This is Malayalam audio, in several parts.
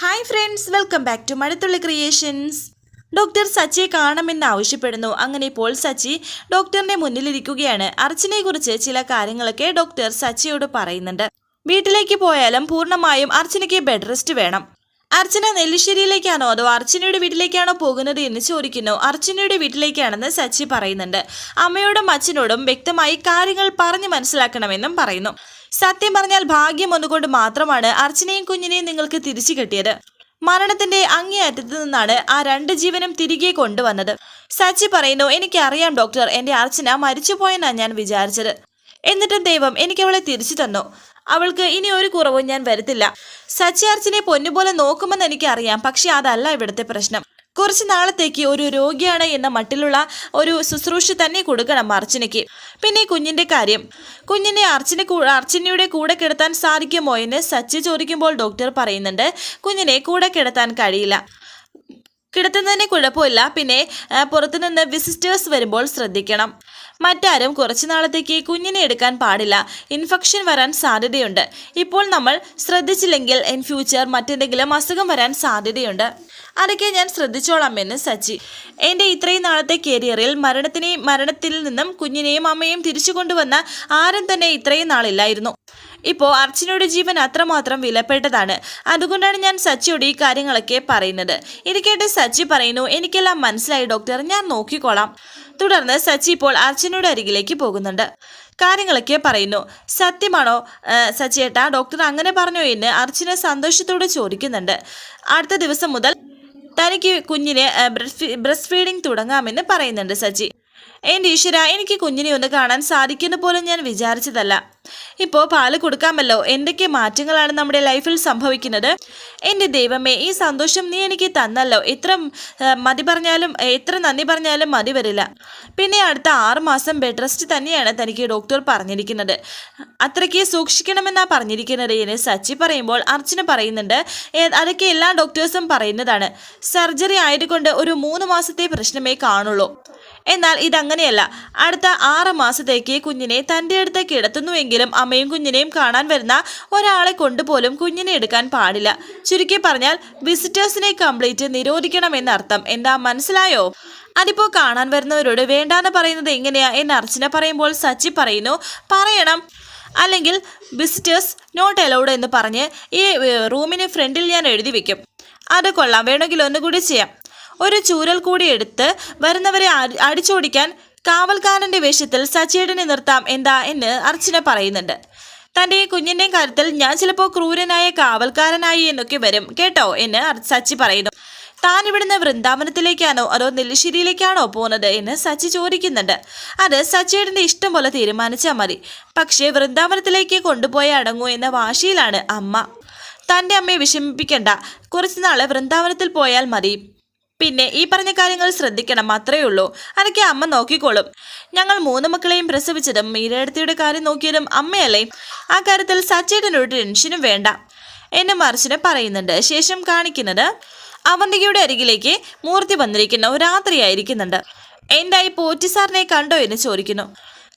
Hi friends welcome back to Mazhathulli creations doctor സച്ചിയെ കാണണമെന്ന് ആവശ്യപ്പെടുന്നു. അങ്ങനെ ഇപ്പോൾ സച്ചി ഡോക്ടറിന്റെ മുന്നിലിരിക്കുകയാണ്. അർച്ചനയെക്കുറിച്ച് ചില കാര്യങ്ങളൊക്കെ ഡോക്ടർ സച്ചിയോട് പറയുന്നുണ്ട്. വീട്ടിലേക്ക് പോയാലും പൂർണമായും അർച്ചനയ്ക്ക് ബെഡ് റെസ്റ്റ് വേണം. അർച്ചന നെല്ലിശ്ശേരിയിലേക്കാണോ അതോ അർച്ചനയുടെ വീട്ടിലേക്കാണോ പോകുന്നത് എന്ന് ചോദിക്കുന്നു. അർച്ചനയുടെ വീട്ടിലേക്കാണെന്ന് സച്ചി പറയുന്നുണ്ട്. അമ്മയോടും അച്ഛനോടും വ്യക്തമായി കാര്യങ്ങൾ പറഞ്ഞു മനസ്സിലാക്കണമെന്നും പറയുന്നു. സത്യം പറഞ്ഞാൽ ഭാഗ്യം ഒന്നുകൊണ്ട് മാത്രമാണ് അർച്ചനയും കുഞ്ഞിനെയും നിങ്ങൾക്ക് തിരിച്ചു കിട്ടിയത്. മരണത്തിന്റെ അങ്ങേയറ്റത്ത് നിന്നാണ് ആ രണ്ട് ജീവനും തിരികെ കൊണ്ടുവന്നത്. സച്ചി പറയുന്നു എനിക്കറിയാം ഡോക്ടർ എന്റെ അർച്ചന മരിച്ചുപോയെന്നാണ് ഞാൻ വിചാരിച്ചത്. എന്നിട്ടും ദൈവം എനിക്ക് അവളെ തിരിച്ചു തന്നു. അവൾക്ക് ഇനി ഒരു കുറവും ഞാൻ വരുത്തില്ല. സച്ചി അർച്ചനെ പൊന്നുപോലെ നോക്കുമെന്ന് എനിക്കറിയാം പക്ഷെ അതല്ല ഇവിടുത്തെ പ്രശ്നം. കുറച്ച് നാളത്തേക്ക് ഒരു രോഗിയാണ് എന്ന മട്ടിലുള്ള ഒരു ശുശ്രൂഷ തന്നെ കൊടുക്കണം അർച്ചനയ്ക്ക്. പിന്നെ കുഞ്ഞിന്റെ കാര്യം. കുഞ്ഞിനെ അർച്ചന അർച്ചനയുടെ കൂടെ കിടത്താൻ സാധിക്കുമോ എന്ന് സച്ചി ചോദിക്കുമ്പോൾ ഡോക്ടർ പറയുന്നുണ്ട് കുഞ്ഞിനെ കൂടെ കിടത്താൻ കഴിയില്ല. കിടത്തുന്നതിന് കുഴപ്പമില്ല. പിന്നെ പുറത്തുനിന്ന് വിസിറ്റേഴ്സ് വരുമ്പോൾ ശ്രദ്ധിക്കണം. മറ്റാരും കുറച്ചു നാളത്തേക്ക് കുഞ്ഞിനെ എടുക്കാൻ പാടില്ല. ഇൻഫെക്ഷൻ വരാൻ സാധ്യതയുണ്ട്. ഇപ്പോൾ നമ്മൾ ശ്രദ്ധിച്ചില്ലെങ്കിൽ ഇൻ ഫ്യൂച്ചർ മറ്റെന്തെങ്കിലും അസുഖം വരാൻ സാധ്യതയുണ്ട്. അതൊക്കെ ഞാൻ ശ്രദ്ധിച്ചോളാം എന്ന് സച്ചി. എന്റെ ഇത്രയും നാളത്തെ കരിയറിൽ മരണത്തിനെയും മരണത്തിൽ നിന്നും കുഞ്ഞിനെയും അമ്മയും തിരിച്ചു കൊണ്ടുവന്ന ആരും തന്നെ ഇത്രയും നാളില്ലായിരുന്നു. ഇപ്പോൾ അർച്ചനയുടെ ജീവൻ അത്രമാത്രം വിലപ്പെട്ടതാണ്. അതുകൊണ്ടാണ് ഞാൻ സച്ചിയോട് ഈ കാര്യങ്ങളൊക്കെ പറയുന്നത്. ഇത് കേട്ട് സച്ചി പറയുന്നു എനിക്കെല്ലാം മനസ്സിലായി ഡോക്ടർ ഞാൻ നോക്കിക്കോളാം. തുടർന്ന് സച്ചി ഇപ്പോൾ അർച്ചനയുടെ അരികിലേക്ക് പോകുന്നുണ്ട്. കാര്യങ്ങളൊക്കെ പറയുന്നു. സത്യമാണോ സച്ചിയേട്ടാ? ഡോക്ടർ അങ്ങനെ പറഞ്ഞോ എന്ന് അർച്ചന സന്തോഷത്തോടെ ചോദിക്കുന്നുണ്ട്. അടുത്ത ദിവസം മുതൽ തനിക്ക് കുഞ്ഞിനെ ബ്രസ്റ്റ് ഫീഡിംഗ് തുടങ്ങാമെന്ന് പറയുന്നുണ്ട് സച്ചി. എന്റെ ഈശ്വര എനിക്ക് കുഞ്ഞിനെ ഒന്ന് കാണാൻ സാധിക്കുന്ന പോലും ഞാൻ വിചാരിച്ചതല്ല. ഇപ്പോൾ പാൽ കൊടുക്കാമല്ലോ. എന്തൊക്കെ മാറ്റങ്ങളാണ് നമ്മുടെ ലൈഫിൽ സംഭവിക്കുന്നത്? എന്റെ ദൈവമേ ഈ സന്തോഷം നീ എനിക്ക് തന്നല്ലോ. എത്ര മതി പറഞ്ഞാലും എത്ര നന്ദി പറഞ്ഞാലും മതി വരില്ല. പിന്നെ അടുത്ത ആറുമാസം ബെഡ് റെസ്റ്റ് തന്നെയാണ് തനിക്ക് ഡോക്ടർ പറഞ്ഞിരിക്കുന്നത്. അത്രയ്ക്ക് സൂക്ഷിക്കണമെന്നാ പറഞ്ഞിരിക്കുന്നത്. എന്ന് സച്ചി പറയുമ്പോൾ അർച്ചന പറയുന്നുണ്ട് അതൊക്കെ എല്ലാ ഡോക്ടേഴ്സും പറയുന്നതാണ്. സർജറി ആയതുകൊണ്ട് ഒരു മൂന്ന് മാസത്തെ പ്രശ്നമേ കാണുള്ളൂ. എന്നാൽ ഇതങ്ങനെയല്ല. അടുത്ത ആറ് മാസത്തേക്ക് കുഞ്ഞിനെ തന്റെ അടുത്ത് കിടത്തുന്നുവെങ്കിലും അമ്മയും കുഞ്ഞിനെയും കാണാൻ വരുന്ന ഒരാളെ കൊണ്ടുപോലും കുഞ്ഞിനെ എടുക്കാൻ പാടില്ല. ചുരുക്കി പറഞ്ഞാൽ വിസിറ്റേഴ്സിനെ കംപ്ലീറ്റ് നിരോധിക്കണമെന്നർത്ഥം. എന്താ മനസ്സിലായോ? അതിപ്പോ കാണാൻ വരുന്നവരോട് വേണ്ടാന്ന് പറയുന്നത് എങ്ങനെയാ എന്ന് അർച്ചന പറയുമ്പോൾ സച്ചി പറയുന്നു പറയണം. അല്ലെങ്കിൽ വിസിറ്റേഴ്സ് നോട്ട് അലൗഡ് എന്ന് പറഞ്ഞ് ഈ റൂമിന് ഫ്രണ്ടിൽ ഞാൻ എഴുതി വെക്കും. അത് കൊള്ളാം. വേണമെങ്കിൽ ഒന്നുകൂടി ചെയ്യാം. ഒരു ചൂരൽ കൂടി എടുത്ത് വരുന്നവരെ അടി- അടിച്ചോടിക്കാൻ കാവൽക്കാരന്റെ വേഷത്തിൽ സച്ചേടനെ നിർത്താം എന്താ എന്ന് അർച്ചന പറയുന്നുണ്ട്. തന്റെ കുഞ്ഞിന്റെ കാര്യത്തിൽ ഞാൻ ചിലപ്പോൾ ക്രൂരനായ കാവൽക്കാരനായി എന്നൊക്കെ വരും കേട്ടോ എന്ന് സച്ചി പറയുന്നു. താൻ ഇവിടുന്ന് വൃന്ദാവനത്തിലേക്കാണോ അതോ നെല്ലിശ്ശേരിയിലേക്കാണോ പോകുന്നത് എന്ന് സച്ചി ചോദിക്കുന്നുണ്ട്. അത് സച്ചിയുടെ ഇഷ്ടം പോലെ തീരുമാനിച്ചാൽ മതി. പക്ഷേ വൃന്ദാവനത്തിലേക്ക് കൊണ്ടുപോയി അടങ്ങൂ എന്ന വാശിയിലാണ് അമ്മ. തന്റെ അമ്മയെ വിഷമിപ്പിക്കണ്ട. കുറച്ചുനാൾ വൃന്ദാവനത്തിൽ പോയാൽ മതി. പിന്നെ ഈ പറഞ്ഞ കാര്യങ്ങൾ ശ്രദ്ധിക്കണം അത്രയേ ഉള്ളൂ. അതൊക്കെ അമ്മ നോക്കിക്കോളും. ഞങ്ങൾ മൂന്ന് മക്കളെയും പ്രസവിച്ചതും മീരയടത്തിയുടെ കാര്യം നോക്കിയതും അമ്മയല്ലേ? ആ കാര്യത്തിൽ സച്ചേട്ടനൊരു ടെൻഷനും വേണ്ട. എന്നെ മറിച്ചിന് പറയുന്നുണ്ട്. ശേഷം കാണിക്കുന്നത് അവന്തികയുടെ അരികിലേക്ക് മൂർത്തി വന്നിരിക്കുന്ന ഒരു രാത്രിയായിരിക്കുന്നുണ്ട് എന്തായി പോറ്റി സാറിനെ കണ്ടോ എന്ന് ചോദിക്കുന്നു.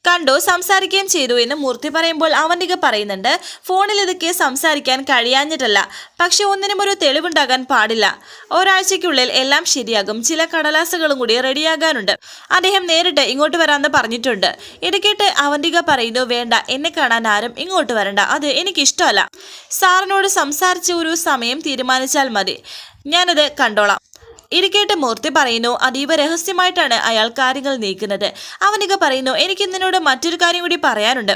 കണ്ടു സംസാരിക്കുകയും ചെയ്തു എന്ന് മൂർത്തി പറയുമ്പോൾ അവന്തിക പറയുന്നുണ്ട് ഫോണിൽ ഇതൊക്കെ സംസാരിക്കാൻ കഴിയാഞ്ഞിട്ടല്ല. പക്ഷെ ഒന്നിനും ഒരു തെളിവുണ്ടാകാൻ പാടില്ല. ഒരാഴ്ചയ്ക്കുള്ളിൽ എല്ലാം ശരിയാകും. ചില കടലാസുകളും കൂടി റെഡിയാകാനുണ്ട്. അദ്ദേഹം നേരിട്ട് ഇങ്ങോട്ട് വരാമെന്ന് പറഞ്ഞിട്ടുണ്ട്. ഇത് അവന്തിക പറയുന്നു വേണ്ട എന്നെ കാണാൻ ആരും ഇങ്ങോട്ട് വരണ്ട. അത് എനിക്കിഷ്ടമല്ല. സാറിനോട് സംസാരിച്ച ഒരു സമയം തീരുമാനിച്ചാൽ മതി. ഞാനത് കണ്ടോളാം. ഇരിക്കേട്ട് മൂർത്തി പറയുന്നു അതീവ രഹസ്യമായിട്ടാണ് അയാൾ കാര്യങ്ങൾ നീക്കുന്നത്. അവനിക പറയുന്നു എനിക്ക് നിന്നോട് മറ്റൊരു കാര്യം കൂടി പറയാനുണ്ട്.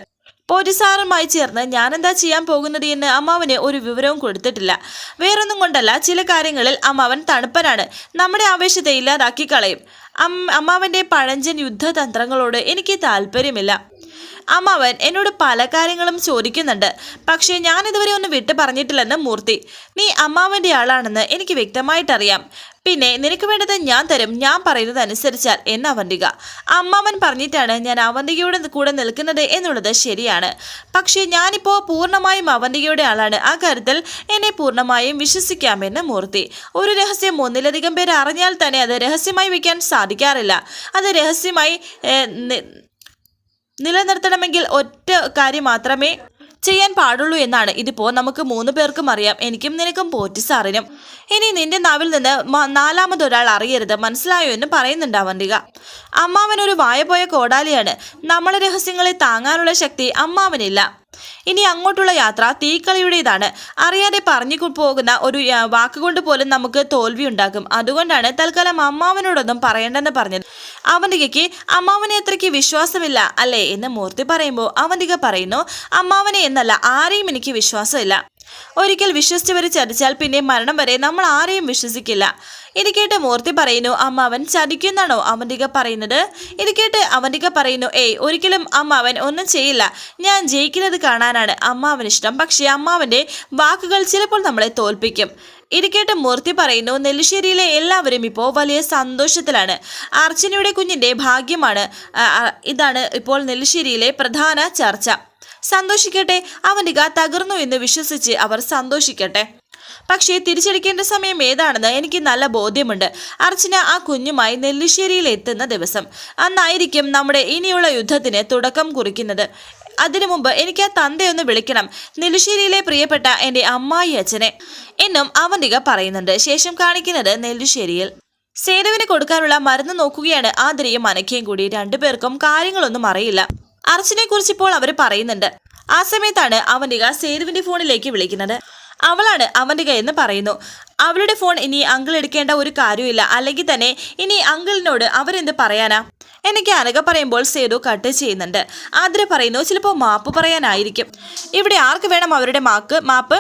പോലീസാറുമായി ചേർന്ന് ഞാനെന്താ ചെയ്യാൻ പോകുന്നത് എന്ന് അമ്മാവന് ഒരു വിവരവും കൊടുത്തിട്ടില്ല. വേറൊന്നും കൊണ്ടല്ല ചില കാര്യങ്ങളിൽ അമ്മാവൻ തണുപ്പനാണ്. നമ്മുടെ ആവേശത്തെ ഇല്ലാതാക്കി കളയും. അമ്മാവന്റെ പഴഞ്ചൻ യുദ്ധതന്ത്രങ്ങളോട് എനിക്ക് താല്പര്യമില്ല. അമ്മാവൻ എന്നോട് പല കാര്യങ്ങളും ചോദിക്കുന്നുണ്ട്. പക്ഷേ ഞാൻ ഇതുവരെ ഒന്നും വിട്ടു പറഞ്ഞിട്ടില്ലെന്ന് മൂർത്തി. നീ അമ്മാവന്റെ ആളാണെന്ന് എനിക്ക് വ്യക്തമായിട്ടറിയാം. പിന്നെ നിനക്ക് വേണ്ടത് ഞാൻ തരും. ഞാൻ പറയുന്നത് അനുസരിച്ചാൽ എന്ന് അവന്തിക. അമ്മാവൻ പറഞ്ഞിട്ടാണ് ഞാൻ അവന്തികയുടെ കൂടെ നിൽക്കുന്നത് എന്നുള്ളത് ശരിയാണ്. പക്ഷേ ഞാനിപ്പോൾ പൂർണമായും അവന്തികയുടെ ആളാണ്. ആ കാര്യത്തിൽ എന്നെ പൂർണമായും വിശ്വസിക്കാമെന്ന് മൂർത്തി. ഒരു രഹസ്യം ഒന്നിലധികം പേര് അറിഞ്ഞാൽ തന്നെ അത് രഹസ്യമായി വയ്ക്കാൻ സാധിക്കാറില്ല. അത് രഹസ്യമായി നിലനിർത്തണമെങ്കിൽ ഒറ്റ കാര്യം മാത്രമേ ചെയ്യാൻ പാടുള്ളൂ എന്നാണ്. ഇതിപ്പോ നമുക്ക് മൂന്ന് പേർക്കും അറിയാം. എനിക്കും നിനക്കും പോറ്റി സാറിനും. ഇനി നിന്റെ നാവിൽ നിന്ന് നാലാമതൊരാൾ അറിയരുത്. മനസ്സിലായോ എന്ന് പറയുന്നുണ്ട് അവന്തിക. അമ്മാവൻ ഒരു വായ പോയ കോടാലിയാണ്. നമ്മളെ രഹസ്യങ്ങളെ താങ്ങാനുള്ള ശക്തി അമ്മാവനില്ല. ഇനി അങ്ങോട്ടുള്ള യാത്ര തീക്കളിയുടേതാണ്. അറിയാതെ പറഞ്ഞു പോകുന്ന ഒരു വാക്കുകൊണ്ട് പോലും നമുക്ക് തോൽവി ഉണ്ടാകും. അതുകൊണ്ടാണ് തൽക്കാലം അമ്മാവനോടൊന്നും പറയണ്ടെന്ന് പറഞ്ഞത്. അവന്തികയ്ക്ക് അമ്മാവനെ അത്രയ്ക്ക് വിശ്വാസമില്ല അല്ലേ? എന്ന് മൂർത്തി പറയുമ്പോൾ അവന്തിക പറയുന്നു അമ്മാവനെ എന്നല്ല ആരെയും എനിക്ക് വിശ്വാസമില്ല. ഒരിക്കൽ വിശ്വസിച്ചവർ ചതിച്ചാൽ പിന്നെ മരണം വരെ നമ്മൾ ആരെയും വിശ്വസിക്കില്ല. ഇത് കേട്ട് മൂർത്തി പറയുന്നു അമ്മ അവൻ ചതിക്കുന്നാണോ? അവന്തിക പറയുന്നത് ഇത് കേട്ട് അവന്തിക പറയുന്നു ഏയ് ഒരിക്കലും അമ്മ അവൻ ഒന്നും ചെയ്യില്ല. ഞാൻ ജയിക്കുന്നത് കാണാനാണ്. അമ്മാവൻ ഇഷ്ടം പക്ഷേ അമ്മാവന്റെ വാക്കുകൾ ചിലപ്പോൾ നമ്മളെ തോൽപ്പിക്കും. ഇത് കേട്ട് മൂർത്തി പറയുന്നു നെല്ലിശ്ശേരിയിലെ എല്ലാവരും ഇപ്പോൾ വലിയ സന്തോഷത്തിലാണ്. അർച്ചനയുടെ കുഞ്ഞിന്റെ ഭാഗ്യമാണ് ഇതാണ് ഇപ്പോൾ നെല്ലിശ്ശേരിയിലെ പ്രധാന ചർച്ച. സന്തോഷിക്കട്ടെ അവനിക തകർന്നു എന്ന് വിശ്വസിച്ച് അവർ സന്തോഷിക്കട്ടെ. പക്ഷേ തിരിച്ചടിക്കേണ്ട സമയം ഏതാണെന്ന് എനിക്ക് നല്ല ബോധ്യമുണ്ട്. അർച്ചന ആ കുഞ്ഞുമായി നെല്ലിശ്ശേരിയിൽ എത്തുന്ന ദിവസം. അന്നായിരിക്കും നമ്മുടെ ഇനിയുള്ള യുദ്ധത്തിന് തുടക്കം കുറിക്കുന്നത്. അതിനു മുമ്പ് എനിക്ക് ആ തന്തയൊന്ന് വിളിക്കണം. നെല്ലിശ്ശേരിയിലെ പ്രിയപ്പെട്ട എന്റെ അമ്മായി അച്ഛനെ. എന്നും അവന്തിക പറയുന്നുണ്ട്. ശേഷം കാണിക്കുന്നത് നെല്ലിശ്ശേരിയിൽ. സേതുവിന് കൊടുക്കാനുള്ള മരുന്ന് നോക്കുകയാണ് ആതിരയും അനക്കയും കൂടി. രണ്ടുപേർക്കും കാര്യങ്ങളൊന്നും അറിയില്ല. അർച്ചനെ കുറിച്ച് ഇപ്പോൾ അവർ പറയുന്നുണ്ട്. ആ സമയത്താണ് അവന്തിക സേതുവിന്റെ ഫോണിലേക്ക് വിളിക്കുന്നത്. അവളാണ് അവന്തിക എന്ന് പറയുന്നു. അവളുടെ ഫോൺ ഇനി അങ്കിൾ എടുക്കേണ്ട ഒരു കാര്യമില്ല അല്ലെങ്കിൽ തന്നെ ഇനി അങ്കിളിനോട് അവരെന്ത് പറയാനാ? എനിക്ക് അനക പറയുമ്പോൾ സേതു കട്ട് ചെയ്യുന്നുണ്ട്. ആതിര പറയുന്നു ചിലപ്പോൾ മാപ്പ് പറയാനായിരിക്കും. ഇവിടെ ആർക്ക് വേണം അവരുടെ മാക്ക്? മാപ്പ്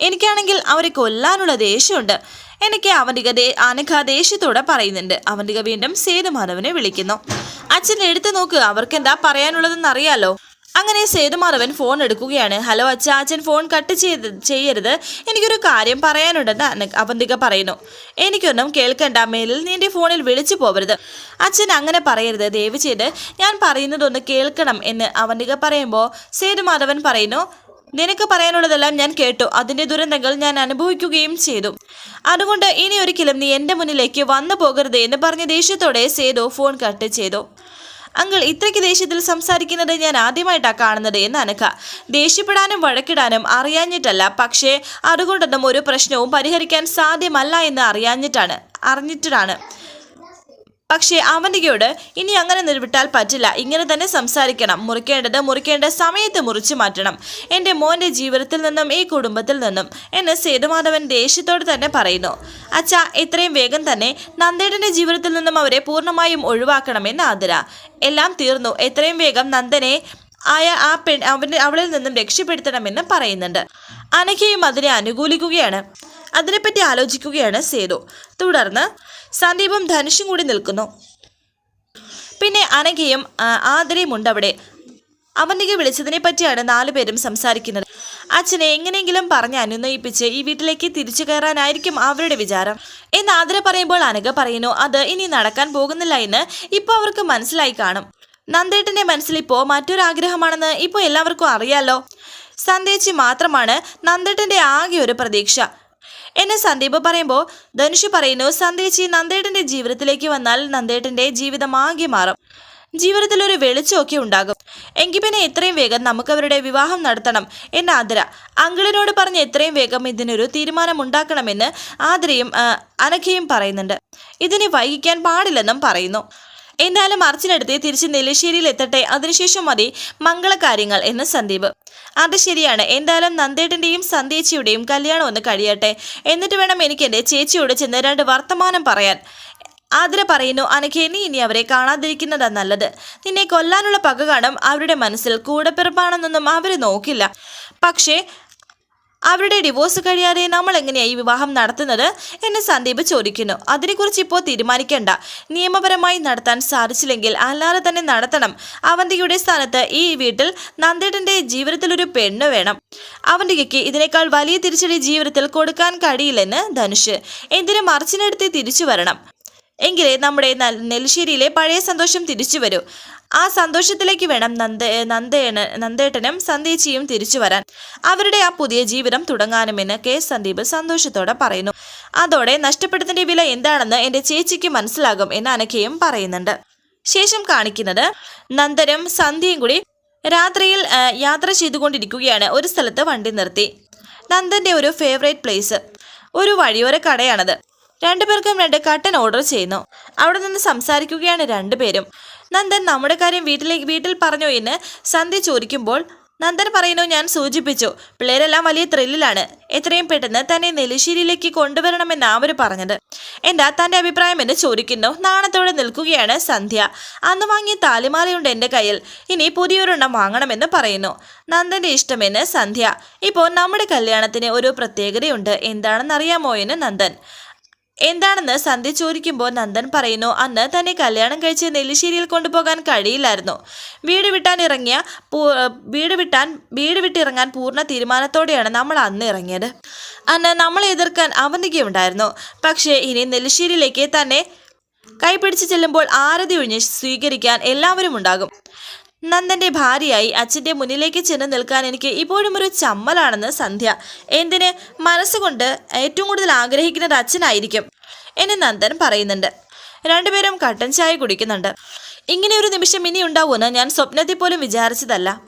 എനിക്കാണെങ്കിൽ അവരെ കൊല്ലാനുള്ള ദേഷ്യമുണ്ട്. എനിക്ക് അവന്റെ ദേ അനഘ ദേഷ്യത്തോടെ പറയുന്നുണ്ട്. അവന്തിക വീണ്ടും സേതുമാധവനെ വിളിക്കുന്നു. അച്ഛൻ എടുത്തു നോക്ക് അവർക്കെന്താ പറയാനുള്ളതെന്ന് അറിയാലോ അങ്ങനെ സേതുമാധവൻ ഫോൺ എടുക്കുകയാണ്. ഹലോ അച്ഛ അച്ഛൻ ഫോൺ കട്ട് ചെയ്ത് ചെയ്യരുത്. എനിക്കൊരു കാര്യം പറയാനുണ്ടെന്ന് അവന്തിക പറയുന്നു. എനിക്കൊന്നും കേൾക്കണ്ട മേലിൽ നീ എന്റെ ഫോണിൽ വിളിച്ചു പോവരുത്. അച്ഛൻ അങ്ങനെ പറയരുത്. ദയവ് ചെയ്ത് ഞാൻ പറയുന്നതൊന്ന് കേൾക്കണം എന്ന് അവന്തിക പറയുമ്പോൾ സേതുമാധവൻ പറയുന്നു. നിനക്ക് പറയാനുള്ളതെല്ലാം ഞാൻ കേട്ടു. അതിന്റെ ദുരന്തങ്ങൾ ഞാൻ അനുഭവിക്കുകയും ചെയ്തു. അതുകൊണ്ട് ഇനി ഒരിക്കലും നീ എന്റെ മുന്നിലേക്ക് വന്നു പോകരുത് എന്ന് പറഞ്ഞ ദേഷ്യത്തോടെ സേതു ഫോൺ കട്ട് ചെയ്തു. അങ്കിൾ ഇത്രയ്ക്ക് ദേഷ്യത്തിൽ സംസാരിക്കുന്നത് ഞാൻ ആദ്യമായിട്ടാണ് കാണുന്നത് എന്ന് അനക്ക ദേഷ്യപ്പെടാനും വഴക്കിടാനും അറിയാഞ്ഞിട്ടല്ല. പക്ഷേ അതുകൊണ്ടൊന്നും ഒരു പ്രശ്നവും പരിഹരിക്കാൻ സാധ്യമല്ല എന്ന് അറിയാഞ്ഞിട്ടാണ് അറിഞ്ഞിട്ടാണ്. പക്ഷേ അവന്തികയോട് ഇനി അങ്ങനെ നിർവിട്ടാൽ പറ്റില്ല. ഇങ്ങനെ തന്നെ സംസാരിക്കണം. മുറിക്കേണ്ടത് മുറിക്കേണ്ട സമയത്ത് മുറിച്ചു മാറ്റണം. എന്റെ മോന്റെ ജീവിതത്തിൽ നിന്നും ഈ കുടുംബത്തിൽ നിന്നും എന്ന് സേതുമാധവൻ ദേഷ്യത്തോട് തന്നെ പറയുന്നു. അച്ഛ എത്രയും വേഗം തന്നെ നന്ദേടന്റെ ജീവിതത്തിൽ നിന്നും അവരെ പൂർണമായും ഒഴിവാക്കണമെന്ന് ആതിര. എല്ലാം തീർന്നു. എത്രയും വേഗം നന്ദനെ ആയ ആ പെൺ അവൻ അവളിൽ നിന്നും രക്ഷപ്പെടുത്തണമെന്ന് പറയുന്നുണ്ട്. അനഘയും അതിനെ അനുകൂലിക്കുകയാണ്. അതിനെപ്പറ്റി ആലോചിക്കുകയാണ് സേതു. തുടർന്ന് സന്ദീപും ധനുഷും കൂടി നിൽക്കുന്നു. പിന്നെ അനഘയും ആദരയും ഉണ്ട് അവിടെ. അവന്തിക വിളിച്ചതിനെ പറ്റിയാണ് നാലുപേരും സംസാരിക്കുന്നത്. അച്ഛനെ എങ്ങനെയെങ്കിലും പറഞ്ഞ് അനുനയിപ്പിച്ച് ഈ വീട്ടിലേക്ക് തിരിച്ചു കയറാനായിരിക്കും അവരുടെ വിചാരം. എന്ന് ആതിര പറയുമ്പോൾ അനഘ പറയുന്നു അത് ഇനി നടക്കാൻ പോകുന്നില്ല എന്ന് ഇപ്പോൾ അവർക്ക് മനസ്സിലായി കാണും. നന്ദേട്ടന്റെ മനസ്സിൽ ഇപ്പോൾ മറ്റൊരാഗ്രഹമാണെന്ന് ഇപ്പോൾ എല്ലാവർക്കും അറിയാലോ. സന്ദേശി മാത്രമാണ് നന്ദേട്ടന്റെ ആകെ ഒരു പ്രതീക്ഷ. എന്നെ സന്ദീപ് പറയുമ്പോൾ ധനുഷ് പറയുന്നു സന്ദേശി നന്ദേട്ടന്റെ ജീവിതത്തിലേക്ക് വന്നാൽ നന്ദേട്ടന്റെ ജീവിതം ആകെ മാറും. ജീവിതത്തിൽ ഒരു വെളിച്ചമൊക്കെ ഉണ്ടാകും. എങ്കിൽ പിന്നെ എത്രയും വേഗം നമുക്ക് അവരുടെ വിവാഹം നടത്തണം എന്ന് ആതിര. അങ്കിളിനോട് പറഞ്ഞ് എത്രയും വേഗം ഇതിനൊരു തീരുമാനം ഉണ്ടാക്കണമെന്ന് ആതിരയും അനഖയും പറയുന്നുണ്ട്. ഇതിനെ വൈകിക്കാൻ പാടില്ലെന്നും പറയുന്നു. എന്തായാലും അർച്ചനടുത്ത് തിരിച്ച് നെല്ലിശ്ശേരിയിൽ എത്തട്ടെ അതിനുശേഷം മതി മംഗളകാര്യങ്ങൾ എന്ന് സന്ദീപ്. അത് ശരിയാണ്. എന്തായാലും നന്ദേട്ടന്റെയും സന്ധ്യേച്ചിയുടെയും കല്യാണം ഒന്ന് കഴിയട്ടെ. എന്നിട്ട് വേണം എനിക്ക് എന്റെ ചേച്ചിയോട് ചെന്ന് രണ്ട് വർത്തമാനം പറയാൻ. ആതിര പറയുന്നു അനക്ക് നീ ഇനി അവരെ കാണാതിരിക്കുന്നതാ നല്ലത്. നിന്നെ കൊല്ലാനുള്ള പക കാണും അവരുടെ മനസ്സിൽ കൂടപ്പിറപ്പാണെന്നൊന്നും അവർ നോക്കില്ല. പക്ഷേ അവരുടെ ഡിവോഴ്സ് കഴിയാതെ നമ്മൾ എങ്ങനെയായി വിവാഹം നടത്തുന്നത് എന്ന് സന്ദീപ് ചോദിക്കുന്നു. അതിനെക്കുറിച്ച് ഇപ്പോൾ തീരുമാനിക്കേണ്ട. നിയമപരമായി നടത്താൻ സാധിച്ചില്ലെങ്കിൽ അല്ലാതെ തന്നെ നടത്തണം. അവന്തികയുടെ സ്ഥാനത്ത് ഈ വീട്ടിൽ നന്ദേട്ടന്റെ ജീവിതത്തിലൊരു പെണ്ണ് വേണം. അവന്തികയ്ക്ക് ഇതിനേക്കാൾ വലിയ തിരിച്ചടി ജീവിതത്തിൽ കൊടുക്കാൻ കഴിയില്ലെന്ന് ധനുഷ്. എന്തിനും മറിച്ചിനെടുത്ത് തിരിച്ചു വരണം? എങ്കിലേ നമ്മുടെ നൽ- നെൽശ്ശേരിയിലെ പഴയ സന്തോഷം തിരിച്ചു വരൂ. ആ സന്തോഷത്തിലേക്ക് വേണം നന്ദ നന്ദേന നന്ദേട്ടനും സന്ദേശിയും തിരിച്ചു വരാൻ. അവരുടെ ആ പുതിയ ജീവിതം തുടങ്ങാനുമെന്ന് കെ. സന്ദീപ് സന്തോഷത്തോടെ പറയുന്നു. അതോടെ നഷ്ടപ്പെട്ടതിന്റെ വില എന്താണെന്ന് എന്റെ ചേച്ചിക്ക് മനസ്സിലാകും എന്ന് അനക്കയും പറയുന്നുണ്ട്. ശേഷം കാണിക്കുന്നത് നന്ദനും സന്ധ്യയും കൂടി രാത്രിയിൽ യാത്ര ചെയ്തുകൊണ്ടിരിക്കുകയാണ്. ഒരു സ്ഥലത്ത് വണ്ടി നിർത്തി. നന്ദന്റെ ഒരു ഫേവറേറ്റ് പ്ലേസ്. ഒരു വഴിയോര കടയാണത്. രണ്ടുപേർക്കും രണ്ട് കട്ടൻ ഓർഡർ ചെയ്യുന്നു. അവിടെ നിന്ന് സംസാരിക്കുകയാണ് രണ്ടുപേരും. നന്ദൻ നമ്മുടെ കാര്യം വീട്ടിലേക്ക് വീട്ടിൽ പറഞ്ഞു എന്ന് സന്ധ്യ ചോദിക്കുമ്പോൾ നന്ദൻ പറയുന്നു ഞാൻ സൂചിപ്പിച്ചു. പിള്ളേരെല്ലാം വലിയ ത്രില്ലിലാണ് എത്രയും പെട്ടെന്ന് തന്നെ നെല്ലിശ്ശേരിയിലേക്ക് കൊണ്ടുവരണമെന്ന് അവർ പറഞ്ഞത്. എന്താ തന്റെ അഭിപ്രായം? എന്ന് ചോദിക്കുന്നു. നാണത്തോടെ നിൽക്കുകയാണ് സന്ധ്യ. അന്ന് വാങ്ങിയ താലിമാലയുണ്ട് എന്റെ കയ്യിൽ. ഇനി പുതിയൊരെണ്ണം വാങ്ങണമെന്ന് പറയുന്നു. നന്ദന്റെ ഇഷ്ടമെന്ന് സന്ധ്യ. ഇപ്പോൾ നമ്മുടെ കല്യാണത്തിന് ഒരു പ്രത്യേകതയുണ്ട്. എന്താണെന്ന് അറിയാമോ എന്ന് നന്ദൻ. എന്താണെന്ന് സന്ധ്യ ചോദിക്കുമ്പോൾ നന്ദൻ പറയുന്നു അന്ന് തന്നെ കല്യാണം കഴിച്ച് നെല്ലിശ്ശേരിയിൽ കൊണ്ടുപോകാൻ കഴിയില്ലായിരുന്നു. വീട് വിട്ടാൻ ഇറങ്ങിയ വീട് വിട്ടാൻ വീട് വിട്ടിറങ്ങാൻ പൂർണ തീരുമാനത്തോടെയാണ് നമ്മൾ അന്ന് ഇറങ്ങിയത്. അന്ന് നമ്മളെ എതിർക്കാൻ അവന്തികയുണ്ടായിരുന്നു. പക്ഷേ ഇനി നെല്ലിശ്ശേരിയിലേക്ക് തന്നെ കൈപിടിച്ച് ചെല്ലുമ്പോൾ ആരതി ഒഴിഞ്ഞ് സ്വീകരിക്കാൻ എല്ലാവരും ഉണ്ടാകും. നന്ദന്റെ ഭാര്യയായി അച്ഛന്റെ മുന്നിലേക്ക് ചെന്ന് നിൽക്കാൻ എനിക്ക് ഇപ്പോഴും ഒരു ചമ്മലാണെന്ന് സന്ധ്യ. എന്തിന്? മനസ്സുകൊണ്ട് ഏറ്റവും കൂടുതൽ ആഗ്രഹിക്കുന്നത് അച്ഛനായിരിക്കും എന്ന് നന്ദൻ പറയുന്നുണ്ട്. രണ്ടുപേരും കട്ടൻ ചായ കുടിക്കുന്നുണ്ട്. ഇങ്ങനെ ഒരു നിമിഷം ഇനി ഉണ്ടാവുമെന്ന് ഞാൻ സ്വപ്നത്തിൽ പോലും വിചാരിച്ചതല്ല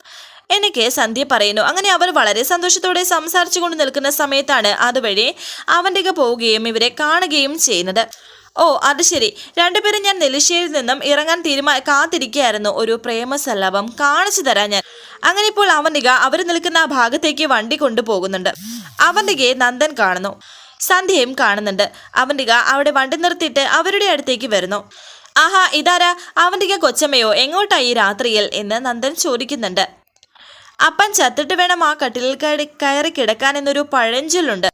എനിക്ക് സന്ധ്യ പറയുന്നു. അങ്ങനെ അവർ വളരെ സന്തോഷത്തോടെ സംസാരിച്ചുകൊണ്ട് നിൽക്കുന്ന സമയത്താണ് അതുവഴി അവന്റെ പോവുകയും ഇവരെ കാണുകയും ചെയ്യുന്നത്. ഓ അത് ശരി. രണ്ടുപേരും ഞാൻ നെല്ലിശ്ശേരിയിൽ നിന്നും ഇറങ്ങാൻ തീരുമാ കാത്തിരിക്കുകയായിരുന്നു ഒരു പ്രേമസല്ലാപം കാണിച്ചു തരാൻ ഞാൻ. അങ്ങനെ ഇപ്പോൾ അവന്തിക അവർ നിൽക്കുന്ന ആ ഭാഗത്തേക്ക് വണ്ടി കൊണ്ടുപോകുന്നുണ്ട്. അവന്തികയെ നന്ദൻ കാണുന്നു. സന്ധ്യയും കാണുന്നുണ്ട്. അവന്തിക അവിടെ വണ്ടി നിർത്തിയിട്ട് അവരുടെ അടുത്തേക്ക് വരുന്നു. ആഹാ ഇതാരാ? അവന്തിക കൊച്ചമ്മയോ? എങ്ങോട്ടായി ഈ രാത്രിയിൽ? എന്ന് നന്ദൻ ചോദിക്കുന്നുണ്ട്. അപ്പൻ ചത്തിട്ട് വേണം ആ കട്ടിലിൽ കയറി കിടക്കാൻ എന്നൊരു പഴഞ്ചൊല്ലുണ്ട്.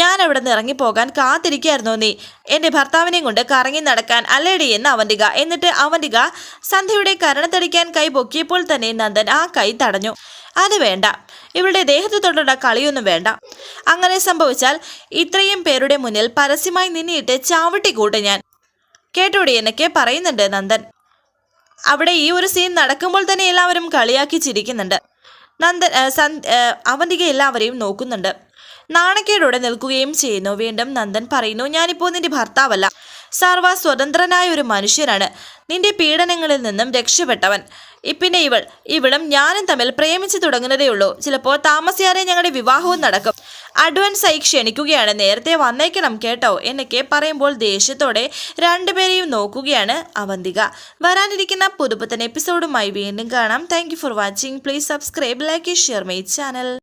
ഞാൻ അവിടെ നിന്ന് ഇറങ്ങിപ്പോകാൻ കാത്തിരിക്കായിരുന്നു നീ. എന്റെ ഭർത്താവിനെയും കൊണ്ട് കറങ്ങി നടക്കാൻ അല്ലേടി എന്ന് അവന്തിക. എന്നിട്ട് അവന്തിക സന്ധ്യയുടെ കരണത്തടിക്കാൻ കൈ പൊക്കിയപ്പോൾ തന്നെ നന്ദൻ ആ കൈ തടഞ്ഞു. അത് വേണ്ട. ഇവളുടെ ദേഹത്തോടുള്ള കളിയൊന്നും വേണ്ട. അങ്ങനെ സംഭവിച്ചാൽ ഇത്രയും പേരുടെ മുന്നിൽ പരസ്യമായി നിന്നിട്ട് ചാവട്ടി ഞാൻ. കേട്ടോടി എന്നൊക്കെ പറയുന്നുണ്ട് നന്ദൻ. അവിടെ ഈ ഒരു സീൻ നടക്കുമ്പോൾ തന്നെ എല്ലാവരും കളിയാക്കി ചിരിക്കുന്നുണ്ട്. നന്ദൻ അവന്തിക എല്ലാവരെയും നോക്കുന്നുണ്ട്. നാണക്കേടോടെ നിൽക്കുകയും ചെയ്യുന്നു. വീണ്ടും നന്ദൻ പറയുന്നു ഞാനിപ്പോൾ നിന്റെ ഭർത്താവല്ല. സർവ സ്വതന്ത്രനായ ഒരു മനുഷ്യനാണ്. നിന്റെ പീഡനങ്ങളിൽ നിന്നും രക്ഷപ്പെട്ടവൻ. ഇപ്പിന്നെ ഇവൾ ഇവളും ഞാനും തമ്മിൽ പ്രേമിച്ചു തുടങ്ങുന്നതേയുള്ളൂ ചിലപ്പോൾ താമസിയാതെ ഞങ്ങളുടെ വിവാഹവും നടക്കും. അഡ്വാൻസ് ആയി ക്ഷണിക്കുകയാണ്. നേരത്തെ വന്നേക്കണം കേട്ടോ എന്നൊക്കെ പറയുമ്പോൾ ദേഷ്യത്തോടെ രണ്ടുപേരെയും നോക്കുകയാണ് അവന്തിക. വരാനിരിക്കുന്ന പുതുപുത്തൻ എപ്പിസോഡുമായി വീണ്ടും കാണാം. Thank for watching please subscribe like share my channel